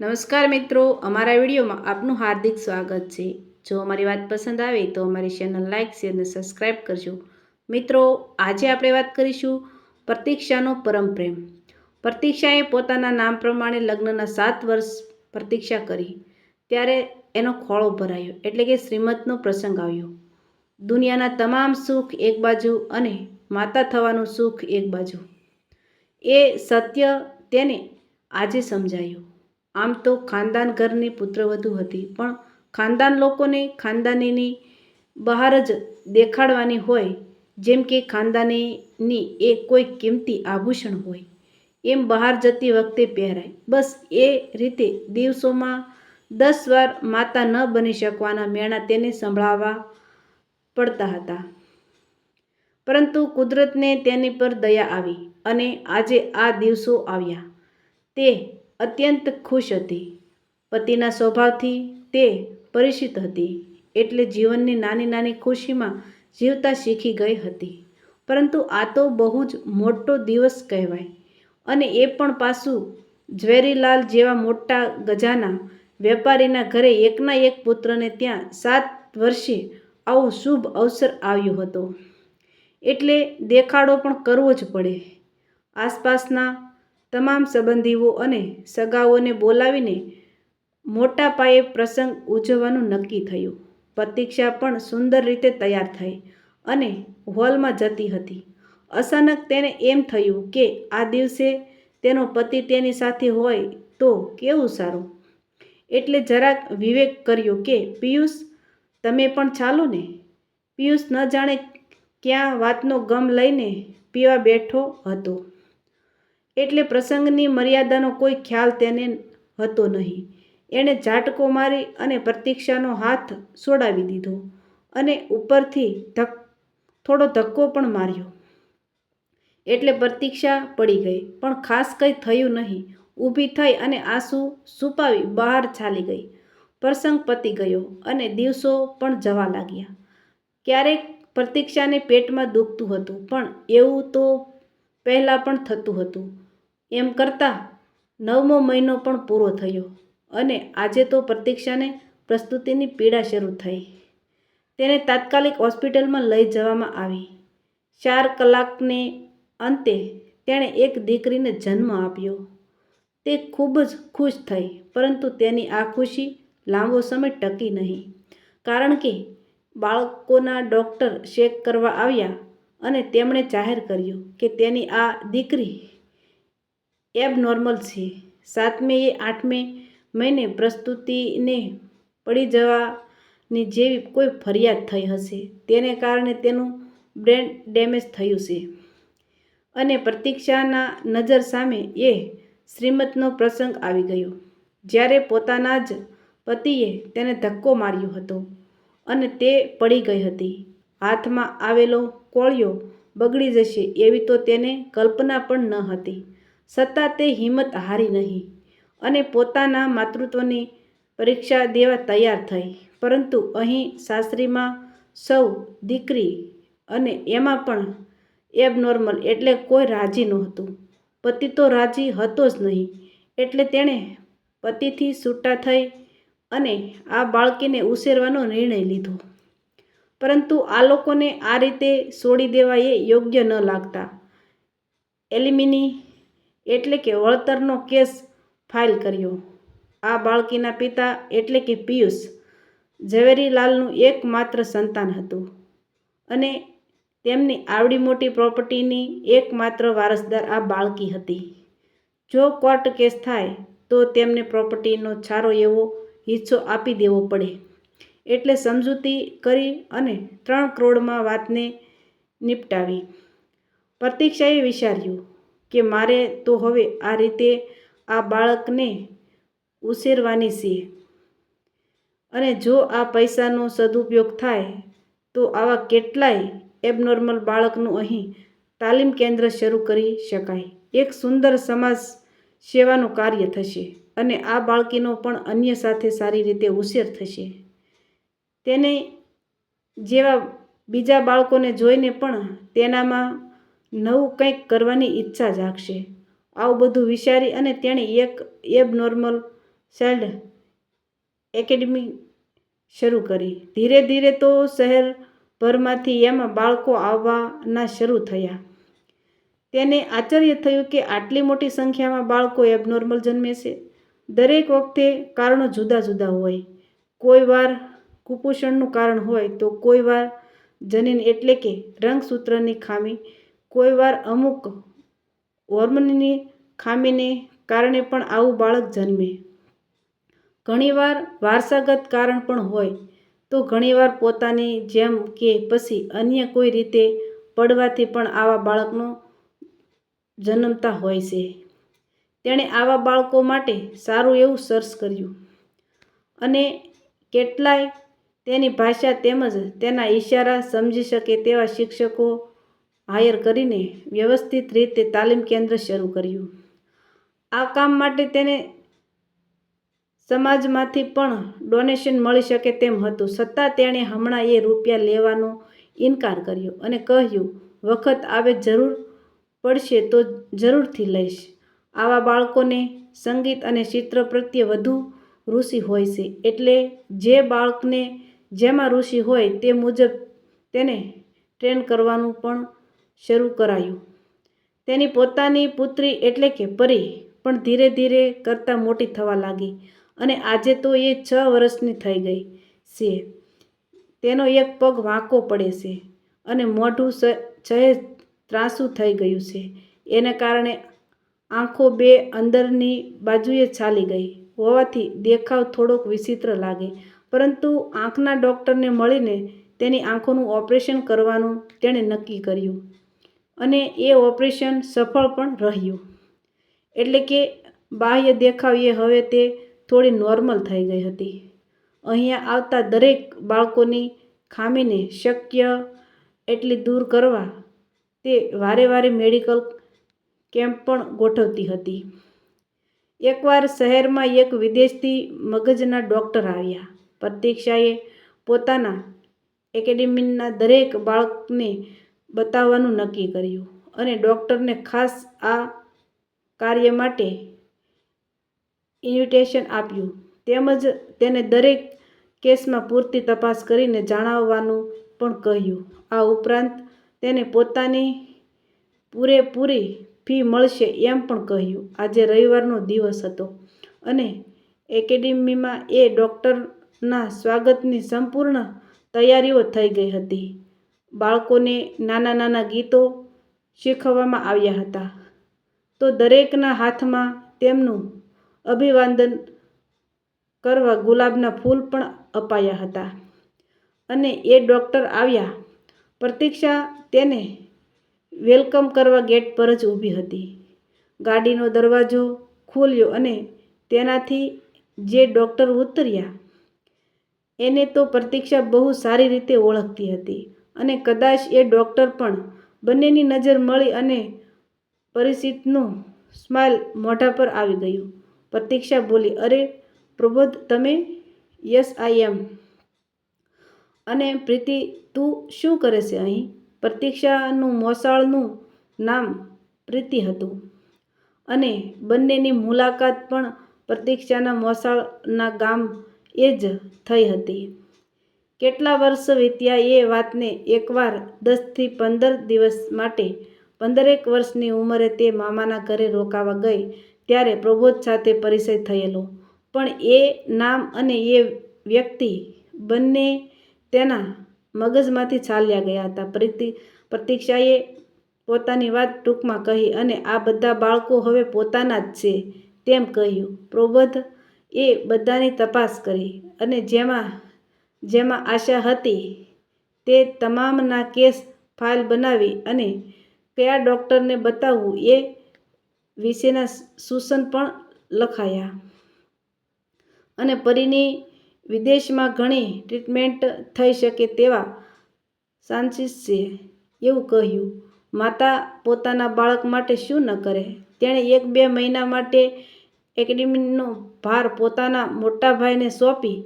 નમસ્કાર મિત્રો, અમારા વિડીયોમાં આપનું હાર્દિક સ્વાગત છે. જો અમારી વાત પસંદ આવે તો અમારી ચેનલ લાઇક શેર અને સબસ્ક્રાઈબ કરજો. મિત્રો, આજે આપણે વાત કરીશું પ્રતીક્ષાનો પરમ પ્રેમ. પ્રતીક્ષાએ પોતાના નામ પ્રમાણે લગ્નના સાત વર્ષ પ્રતીક્ષા કરી. ત્યારે એનો ખોળો ભરાયો, એટલે કે શ્રીમતનો પ્રસંગ આવ્યો. દુનિયાના તમામ સુખ એક બાજુ અને માતા થવાનું સુખ એક બાજુ. એ સત્ય તેને આજે સમજાયું. આમ તો ખાનદાન ઘરની પુત્રવધુ હતી, પણ ખાનદાન લોકોને ખાનદાનીની બહાર જ દેખાડવાની હોય, જેમ કે ખાનદાનીની એ કોઈ કિંમતી આભૂષણ હોય, એમ બહાર જતી વખતે પહેરાય. બસ એ રીતે દિવસોમાં દસ વાર માતા ન બની શકવાના મેણા તેને સંભળાવવા પડતા હતા. પરંતુ કુદરતને તેની પર દયા આવી અને આજે આ દિવસો આવ્યા. તે અત્યંત ખુશ હતી. પતિના સ્વભાવથી તે પરિચિત હતી, એટલે જીવનની નાની નાની ખુશીમાં જીવતા શીખી ગઈ હતી. પરંતુ આ તો બહુ જ મોટો દિવસ કહેવાય અને એ પણ પાછું ઝવેરીલાલ જેવા મોટા ગજાના વેપારીના ઘરે એકના એક પુત્રને ત્યાં સાત વર્ષે આવો શુભ અવસર આવ્યો હતો. એટલે દેખાડો પણ કરવો જ પડે. આસપાસના તમામ સંબંધીઓ અને સગાઓને બોલાવીને મોટા પાયે પ્રસંગ ઉજવવાનું નક્કી થયું. પ્રતીક્ષા પણ સુંદર રીતે તૈયાર થઈ અને હોલમાં જતી હતી. અચાનક તેને એમ થયું કે આ દિવસે તેનો પતિ તેની સાથે હોય તો કેવું સારું? એટલે જરાક વિવેક કર્યો કે, પિયુષ, તમે પણ ચાલો ને. પિયુષ ન જાણે ક્યાં વાતનો ગમ લઈને પીવા બેઠો હતો. એટલે પ્રસંગની મર્યાદાનો કોઈ ખ્યાલ તેને હતો નહીં. એણે ઝાટકો મારી અને પ્રતીક્ષાનો હાથ છોડાવી દીધો અને ઉપરથી ધક, થોડો ધક્કો પણ માર્યો. એટલે પ્રતીક્ષા પડી ગઈ, પણ ખાસ કંઈ થયું નહીં. ઊભી થઈ અને આંસુ છુપાવી બહાર ચાલી ગઈ. પ્રસંગ પતી ગયો અને દિવસો પણ જવા લાગ્યા. ક્યારેક પ્રતીક્ષાને પેટમાં દુખતું હતું, પણ એવું તો પહેલાં પણ થતું હતું. એમ કરતાં નવમો મહિનો પણ પૂરો થયો અને આજે તો પ્રતીક્ષાને પ્રસ્તુતિની પીડા શરૂ થઈ. તેને તાત્કાલિક હોસ્પિટલમાં લઈ જવામાં આવી. ચાર કલાકને અંતે તેણે એક દીકરીને જન્મ આપ્યો. તે ખૂબ જ ખુશ થઈ, પરંતુ તેની આ ખુશી લાંબો સમય ટકી નહીં, કારણ કે બાળકોના ડૉક્ટર ચેક કરવા આવ્યા અને તેમણે જાહેર કર્યું કે તેની આ દીકરી એબનોર્મલ છે. સાતમે એ આઠમે મહિને પ્રસ્તુતિને પડી જવાની જેવી કોઈ ફરિયાદ થઈ હશે. તેને કારણે તેનું બ્રેન ડેમેજ થયું છે. અને પ્રતીક્ષાના નજર સામે એ શ્રીમતનો પ્રસંગ આવી ગયો, જ્યારે પોતાના જ પતિએ તેને ધક્કો માર્યો હતો અને તે પડી ગઈ હતી. હાથમાં આવેલો કોળિયો બગડી જશે એવી તો તેને કલ્પના પણ ન હતી. છતાં તે હિંમત હારી નહીં અને પોતાના માતૃત્વની પરીક્ષા દેવા તૈયાર થઈ. પરંતુ અહીં સાસરીમાં સૌ દીકરી અને એમાં પણ એબનોર્મલ એટલે કોઈ રાજી નહોતું. પતિ તો રાજી હતો જ નહીં. એટલે તેણે પતિથી છૂટા થઈ અને આ બાળકીને ઉછેરવાનો નિર્ણય લીધો. પરંતુ આ લોકોને આ રીતે છોડી દેવા એ યોગ્ય ન લાગતા. એલિમિની એટલે કે વળતરનો કેસ ફાઇલ કર્યો. આ બાળકીના પિતા એટલે કે પિયુષ ઝવેરીલાલનું એકમાત્ર સંતાન હતું અને તેમની આવડી મોટી પ્રોપર્ટીની એકમાત્ર વારસદાર આ બાળકી હતી. જો કોર્ટ કેસ થાય, તો તેમને પ્રોપર્ટીનો સારો એવો હિસ્સો આપી દેવો પડે. એટલે સમજૂતી કરી અને ત્રણ કરોડમાં વાતને નિપટાવી. પ્રતીક્ષાએ વિચાર્યું કે મારે તો હવે આ રીતે આ બાળકને ઉછેરવાની છે. અને જો આ પૈસાનો સદુપયોગ થાય, તો આવા કેટલાય એબનોર્મલ બાળકનું અહીં તાલીમ કેન્દ્ર શરૂ કરી શકાય. એક સુંદર સમાજ સેવાનું કાર્ય થશે અને આ બાળકીનો પણ અન્ય સાથે સારી રીતે ઉછેર થશે. તેને જેવા બીજા બાળકોને જોઈને પણ તેનામાં નવું કંઈક કરવાની ઈચ્છા જાગશે. આવું બધું વિચારી અને તેણે એક, એબ નોર્મલ ચાઇલ્ડ એકેડમી શરૂ કરી. ધીરે ધીરે તો શહેરભરમાંથી એમાં બાળકો આવવાના શરૂ થયા. તેને આશ્ચર્ય થયું કે આટલી મોટી સંખ્યામાં બાળકો એબનોર્મલ જન્મે છે દરેક વખતે કારણો જુદા જુદા હોય. કોઈ વાર કુપોષણનું કારણ હોય તો કોઈ વાર જનીન એટલે કે રંગસૂત્રની ખામી. કોઈ વાર અમુક હોર્મોનની ખામીને કારણે પણ આવું બાળક જન્મે. ઘણીવાર વારસાગત કારણ પણ હોય, તો ઘણીવાર પોતાની જેમ કે પછી અન્ય કોઈ રીતે પડવાથી પણ આવા બાળકનો જન્મતા હોય છે. તેણે આવા બાળકો માટે સારું એવું સર્ચ કર્યું અને કેટલાય તેની ભાષા તેમજ તેના ઈશારા સમજી શકે તેવા શિક્ષકો હાયર કરીને વ્યવસ્થિત રીતે તાલીમ કેન્દ્ર શરૂ કર્યું. આ કામ માટે તેને સમાજમાંથી પણ ડોનેશન મળી શકે તેમ હતું. છતાં તેણે હમણાં એ રૂપિયા લેવાનો ઇનકાર કર્યો અને કહ્યું, વખત આવે જરૂર પડશે તો જરૂરથી લઈશ. આવા બાળકોને સંગીત અને ચિત્ર પ્રત્યે વધુ ઋષિ હોય છે. એટલે જે બાળકને જેમાં ઋષિ હોય તે મુજબ તેને ટ્રેન કરવાનું પણ શરૂ કરાયું. તેની પોતાની પુત્રી એટલે કે પરી પણ ધીરે ધીરે કરતાં મોટી થવા લાગી અને આજે તો એ છ વર્ષની થઈ ગઈ છે. તેનો એક પગ વાંકો પડે છે અને મોઢું સહેજ ત્રાસું થઈ ગયું છે. એને કારણે આંખો બે અંદરની બાજુએ ચાલી ગઈ. હોવાથી દેખાવ થોડોક વિચિત્ર લાગે, પરંતુ આંખના ડૉક્ટરને મળીને તેની આંખોનું ઓપરેશન કરવાનું તેણે નક્કી કર્યું. અને એ ઓપરેશન સફળ પણ રહ્યું. એટલે કે બાહ્ય દેખાવ એ હવે તે થોડી નોર્મલ થઈ ગઈ હતી. અહીંયા આવતા દરેક બાળકોની ખામીને શક્ય એટલી દૂર કરવા તે વારે વારે મેડિકલ કેમ્પ પણ ગોઠવતી હતી. એકવાર શહેરમાં એક વિદેશથી મગજના ડૉક્ટર આવ્યા. પ્રતીક્ષાએ પોતાના એકેડેમીના દરેક બાળકને બતાવવાનું નક્કી કર્યું અને ડૉક્ટરને ખાસ આ કાર્ય માટે ઇન્વિટેશન આપ્યું. તેમજ તેને દરેક કેસમાં પૂરતી તપાસ કરીને જણાવવાનું પણ કહ્યું. આ ઉપરાંત તેને પોતાની પૂરેપૂરી ફી મળશે એમ પણ કહ્યું. આજે રવિવારનો દિવસ હતો અને એકેડેમીમાં એ ડૉક્ટરના સ્વાગતની સંપૂર્ણ તૈયારીઓ થઈ ગઈ હતી. બાળકોને નાના નાના ગીતો શીખવવામાં આવ્યા હતા. તો દરેકના હાથમાં તેમનું અભિવાદન કરવા ગુલાબના ફૂલ પણ અપાયા હતા. અને એ ડૉક્ટર આવ્યા. પ્રતીક્ષા તેને વેલકમ કરવા ગેટ પર જ ઊભી હતી. ગાડીનો દરવાજો ખોલ્યો અને તેનાથી જે ડૉક્ટર ઉતર્યા, એને તો પ્રતીક્ષા બહુ સારી રીતે ઓળખતી હતી. અને કદાચ એ ડૉક્ટર પણ બંનેની નજર મળી અને પરિચિતનું સ્માઇલ મોઢા પર આવી ગયું. પ્રતીક્ષા બોલી, અરે, પ્રબોધ, તમે? યસ આઈ એમ અને પ્રીતિ, તું શું કરે છે અહીં? પ્રતીક્ષાનું મોસાળનું નામ પ્રીતિ હતું. અને બંનેની મુલાકાત પણ પ્રતીક્ષાના મોસાળના ગામ એ જ થઈ હતી. કેટલા વર્ષ વીત્યા એ વાતને એકવાર દસથી પંદર દિવસ માટે પંદરેક વર્ષની ઉંમરે તે મામાના ઘરે રોકાવા ગઈ, ત્યારે પ્રબોધ સાથે પરિચય થયેલો. પણ એ નામ અને એ વ્યક્તિ બંને તેના મગજમાંથી ચાલ્યા ગયા હતા. પ્રતિ, પ્રતીક્ષાએ પોતાની વાત ટૂંકમાં કહી અને આ બધા બાળકો હવે પોતાના જ છે તેમ કહ્યું. પ્રબોધ એ બધાની તપાસ કરી અને જેમાં જેમાં આશા હતી તે તમામના કેસ ફાઇલ બનાવી અને કયા ડૉક્ટરને બતાવવું એ વિશેના સૂચન પણ લખાયા. અને પરીની વિદેશમાં ઘણી ટ્રીટમેન્ટ થઈ શકે તેવા ચાન્સીસ છે એવું કહ્યું, માતા પોતાના બાળક માટે શું ન કરે? તેણે એક બે મહિના માટે એકેડેમીનો ભાર પોતાના મોટા ભાઈને સોંપી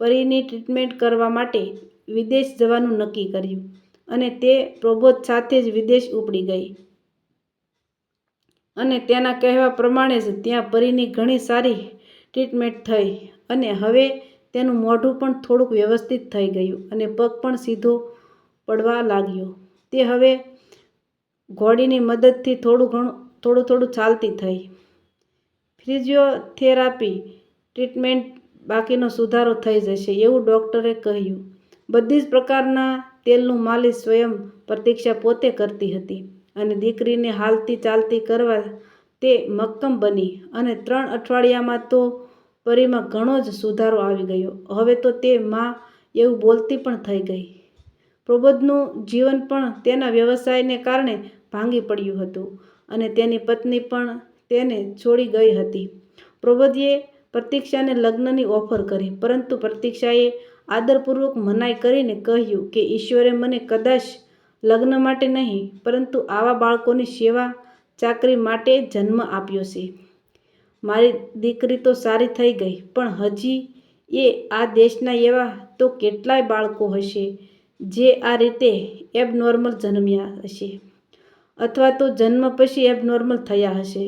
પરીની ટ્રીટમેન્ટ કરવા માટે વિદેશ જવાનું નક્કી કર્યું અને તે પ્રબોધ સાથે જ વિદેશ ઉપડી ગઈ. અને તેના કહેવા પ્રમાણે જ ત્યાં પરીની ઘણી સારી ટ્રીટમેન્ટ થઈ અને હવે તેનું મોઢું પણ થોડુંક વ્યવસ્થિત થઈ ગયું અને પગ પણ સીધો પડવા લાગ્યો. તે હવે ઘોડીની મદદથી થોડું ઘણું, થોડું થોડું ચાલતી થઈ. ફિઝિયોથેરાપી ટ્રીટમેન્ટ બાકીનો સુધારો થઈ જશે એવું ડૉક્ટરે કહ્યું. બધી જ પ્રકારના તેલનું માલિશ સ્વયં પ્રતીક્ષા પોતે કરતી હતી અને દીકરીને હાલતી ચાલતી કરવા તે મક્કમ બની અને ત્રણ અઠવાડિયામાં તો પરીમાં ઘણો જ સુધારો આવી ગયો. હવે તો તે માં એવું બોલતી પણ થઈ ગઈ. પ્રબોધનું જીવન પણ તેના વ્યવસાયને કારણે ભાંગી પડ્યું હતું અને તેની પત્ની પણ તેને છોડી ગઈ હતી. પ્રબોધે પ્રતીક્ષાને લગ્નની ઓફર કરી. પરંતુ પ્રતીક્ષાએ આદરપૂર્વક મનાઈ કરીને કહ્યું કે ઈશ્વરે મને કદાચ લગ્ન માટે નહીં, પરંતુ આવા બાળકોની સેવા ચાકરી માટે જન્મ આપ્યો છે. મારી દીકરી તો સારી થઈ ગઈ, પણ હજી એ આ દેશના એવા તો કેટલાય બાળકો હશે જે આ રીતે એબનોર્મલ જન્મ્યા હશે. અથવા તો જન્મ પછી એબનોર્મલ થયા હશે.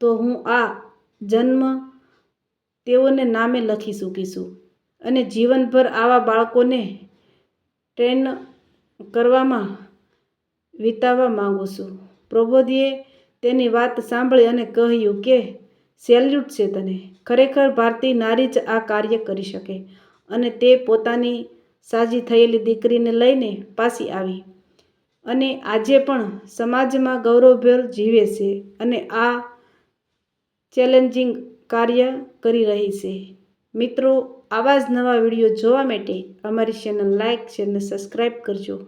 તો હું આ જન્મ તેઓને નામે લખી ચૂકીશું અને જીવનભર આવા બાળકોને ટ્રેન કરવામાં વિતાવવા માગું છું. પ્રબોધીએ તેની વાત સાંભળી અને કહ્યું કે, સેલ્યુટ છે તને. ખરેખર ભારતીય નારી જ આ કાર્ય કરી શકે. અને તે પોતાની સાજી થયેલી દીકરીને લઈને પાછી આવી. અને આજે પણ સમાજમાં ગૌરવભેર જીવે છે. અને આ ચેલેન્જિંગ કાર્ય કરી રહી છે. મિત્રો, આવા જ નવા વીડિયો જોવા માટે અમારી ચેનલ લાઇક શેર અને સબસ્ક્રાઈબ કરજો.